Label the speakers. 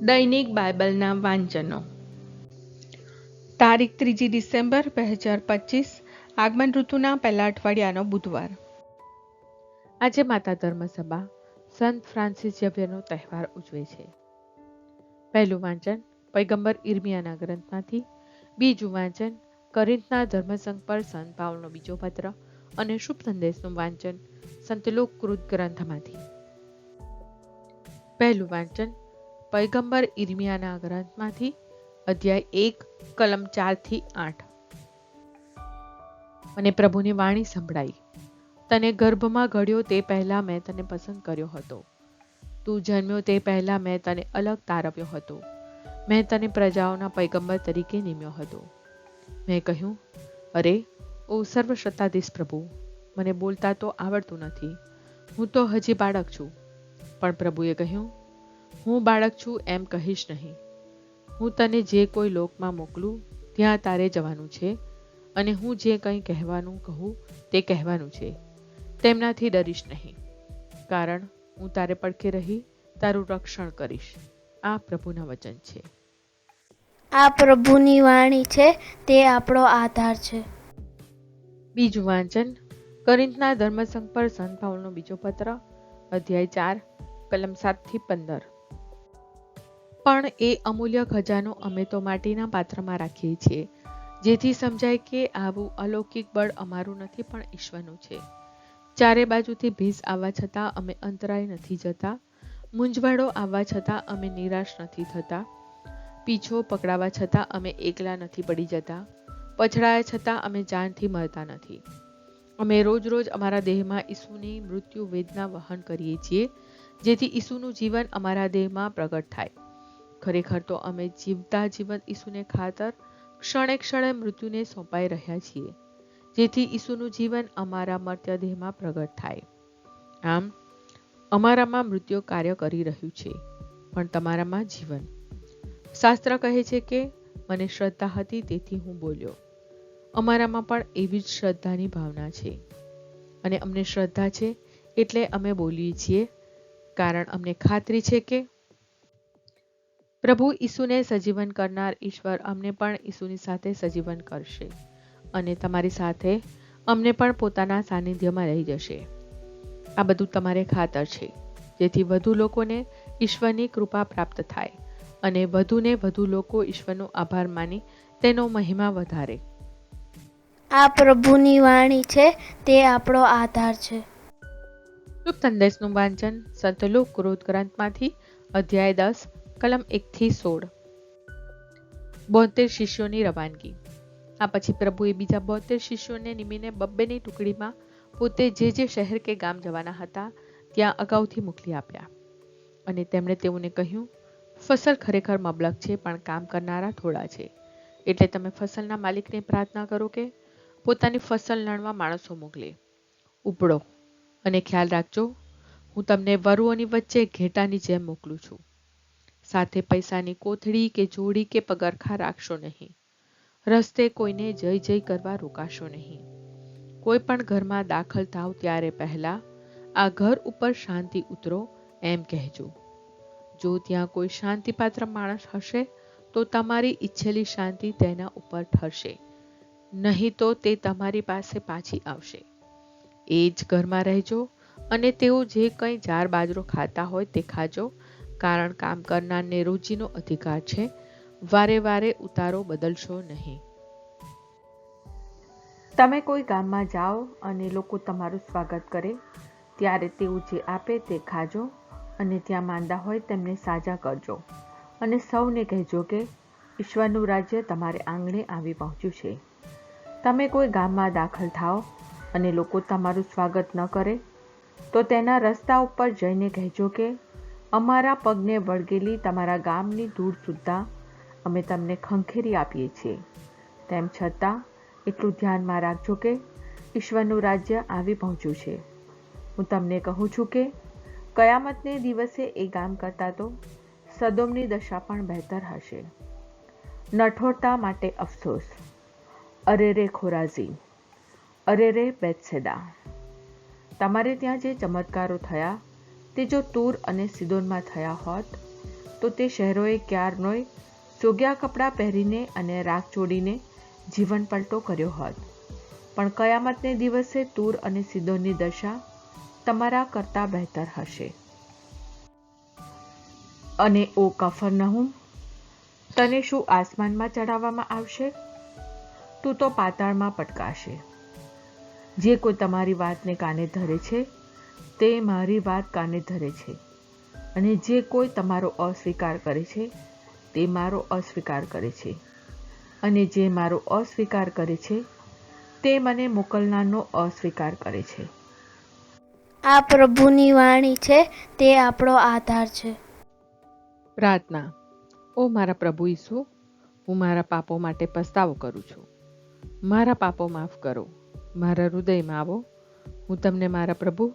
Speaker 1: દૈનિક બાઇબલના વાંચનો. તારીખ ત્રીજી ડિસેમ્બર બે હજાર પચીસ, આગમન ઋતુના પહેલા અઠવાડિયાનો બુધવાર. આજે માતા ધર્મસભા, સંત ફ્રાન્સિસ ઝેવિયરનો તહેવાર ઉજવે છે. પહેલું વાંચન પૈગંબર ઇર્મિયાના ગ્રંથમાંથી, બીજું વાંચન કરિંતના ધર્મસંઘ પર સંત પાવલનો બીજો પત્ર અને શુભ સંદેશનું વાંચન સંતલોકૃત ગ્રંથમાંથી. પહેલું વાંચન પૈગંબર ઇર્મિયાના ગ્રંથમાંથી અધ્યાય એક, કલમ ચારથી આઠ. મને પ્રભુની વાણી સંભળાઈ. તને ગર્ભમાં ઘડ્યો તે પહેલા મેં તને પસંદ કર્યો હતો. તું જન્મ્યો તે પહેલા મેં તને અલગ તારવ્યો હતો. મેં તને પ્રજાઓના પૈગંબર તરીકે નિમ્યો હતો. મેં કહ્યું, અરે, ઓ સર્વસત્તાધીશ પ્રભુ, મને બોલતા તો આવડતું નથી. હું તો હજી બાળક છું પણ પ્રભુએ કહ્યું હું બાળક છું એમ કહીશ નહીં. હું તને જે કોઈ લોકમાં મોકલું ત્યાં તારે જવાનું છે અને હું જે કંઈ કહેવાનું કહું તે કહેવાનું છે. તેમનાથી ડરીશ નહીં. કારણ હું તારે પડખે રહી તારું રક્ષણ કરીશ. આ પ્રભુના વચન છે.
Speaker 2: આ પ્રભુની વાણી છે તે આપણો આધાર છે.
Speaker 1: બીજું વાંચન કરિંતના ધર્મસંઘ પર સંત પાઉલનો બીજો પત્ર અધ્યાય ચાર કલમ સાતથી પંદર. પણ એ અમૂલ્ય ખજાનો અમે તો માટીના પાત્રમાં રાખીએ છીએ. જેથી સમજાય કે આવું અલૌકિક બળ અમારું નથી, પણ ઈશ્વરનું છે. ચારે બાજુથી ભીસ આવવા છતાં અમે અંતરાય નથી જતા. મૂંઝવણો આવવા છતાં અમે નિરાશ નથી થતા. પીછો પકડાવા છતાં અમે એકલા નથી પડી જતા. પછડાયા છતાં અમે જાનથી મરતા નથી. અમે રોજ રોજ અમારા દેહમાં ઈસુની મૃત્યુ વેદના વહન કરીએ છીએ, જેથી ઈસુનું જીવન અમારા દેહમાં પ્રગટ થાય. ખરેખર તો અમે જીવતા જીવન ઈસુને ખાતર ક્ષણે ક્ષણે મૃત્યુને સોંપાઈ રહ્યા છીએ, જેથી ઈસુનું જીવન અમારા મર્ત્યદેહમાં પ્રગટ થાય. આમ, અમારામાં મૃત્યુ કાર્ય કરી રહ્યું છે, પણ તમારામાં જીવન. શાસ્ત્ર કહે છે કે, મને શ્રદ્ધા હતી તેથી હું બોલ્યો. અમારામાં પણ એવી જ શ્રદ્ધાની ભાવના છે. અને અમને શ્રદ્ધા છે એટલે અમે બોલીએ છીએ, કારણ અમને ખાતરી છે કે પ્રભુ ઈસુને સજીવન કરનાર ઈશ્વર અમને પણ ઈસુની સાથે સજીવન કરશે અને તમારી સાથે અમને પણ પોતાના સાનિધ્યમાં રહી જશે. આ બધું તમારે ખાતર છે જેથી વધુ લોકોને ઈશ્વરની કૃપા પ્રાપ્ત થાય અને વધુને વધુ લોકો ઈશ્વરનો આભાર માની તેનો મહિમા વધારે.
Speaker 2: આ પ્રભુની વાણી છે તે આપણો આધાર છે.
Speaker 1: શુભ સંદેશનું વાંચન સંતલોક ક્રોધ ગ્રંથમાંથી અધ્યાય દસ કલમ એકથી સોળ. બોતેર શિષ્યોની રવાનગી. આ પછી પ્રભુએ બીજા બોતેર શિષ્યોને નિમીને બબ્બેની ટુકડીમાં પોતે જે જે શહેર કે ગામ જવાના હતા, ત્યાં અગાઉથી મોકલી આપ્યા. અને તેમણે તેઓને કહ્યું, ફસલ ખરેખર મબલક છે, પણ કામ કરનારા થોડા છે. એટલે તમે ફસલના માલિકને પ્રાર્થના કરો કે પોતાની ફસલ લણવા માણસો મોકલે. ઉપડો અને ખ્યાલ રાખજો, હું તમને વરુઓની વચ્ચે ઘેટાની જેમ મોકલું છું. સાથે પૈસાની કોથળી કે જોડી કે પગરખા રાખશો નહીં. રસ્તે કોઈને જય જય કરવા રોકાશો નહીં. કોઈ પણ ઘરમાં દાખલ થાવ ત્યારે પહેલા આ ઘર ઉપર શાંતિ ઉતરો એમ કહેજો. જો ત્યાં કોઈ શાંતિપાત્ર માણસ હશે, તો તમારી ઈચ્છેલી શાંતિ તેના ઉપર ઠરશે. નહીં તો તે તમારી પાસે પાછી આવશે. એ જ ઘરમાં રહેજો અને તેઓ જે કંઈ જાર બાજરો ખાતા હોય તે ખાજો કારણ કામ કરનારને રોજીનો અધિકાર છે. વારે વારે ઉતારો બદલશો નહીં. તમે કોઈ ગામમાં જાઓ અને લોકો તમારું સ્વાગત કરે, ત્યારે તેઓ જે આપે તે ખાજો અને ત્યાં માંદા હોય તેમને સાજા કરજો. અને સૌને કહેજો કે, ઈશ્વરનું રાજ્ય તમારે આંગણે આવી પહોંચ્યું છે. તમે કોઈ ગામમાં દાખલ થાઓ અને લોકો તમારું સ્વાગત ન કરે, તો તેના રસ્તા ઉપર જઈને કહેજો કે અમારા પગને વળગેલી તમારા ગામની ધૂળ સુદ્ધા અમે તમને ખંખેરી આપીએ છીએ. તેમ છતાં, એટલું ધ્યાનમાં રાખજો કે ઈશ્વરનું રાજ્ય આવી પહોંચ્યું છે. હું તમને કહું છું કે કયામતને દિવસે એ ગામ કરતાં તો સદોમની દશા પણ બહેતર હશે. નઠોરતા માટે અફસોસ. અરે રે ખોરાઝી અરે રે બેતસેદા. તમારે ત્યાં જે ચમત્કારો થયા તે જો તૂર અને સિદોનમાં થયા હોત, તો તે શહેરોએ ક્યારનોય ચોગ્યા કપડાં પહેરીને અને રાખ ચોડીને જીવન પલટો કર્યો હોત. પણ કયામતને દિવસે તૂર અને સિદોનની દશા તમારા કરતાં બહેતર હશે. અને ઓ કફરનહુમ તને શું આસમાનમાં ચડાવવામાં આવશે? તું તો પાતાળમાં પટકાશે. જે કોઈ તમારી વાતને કાને ધરે છે તે મારી વાત કાને ધરે છે? અને જે કોઈ તમારો અસ્વીકાર કરે છે તે મારો અસ્વીકાર કરે છે. અને જે મારો અસ્વીકાર કરે છે તે મને મોકલનારનો અસ્વીકાર કરે છે.
Speaker 2: આ પ્રભુની વાણી છે તે આપણો આધાર છે.
Speaker 1: પ્રાર્થના. ઓ મારા પ્રભુ ઈસુ હું મારા પાપો માટે પસ્તાવો કરું છું. મારા પાપો માફ કરો. મારા હૃદયમાં આવો. હું તમને મારા પ્રભુ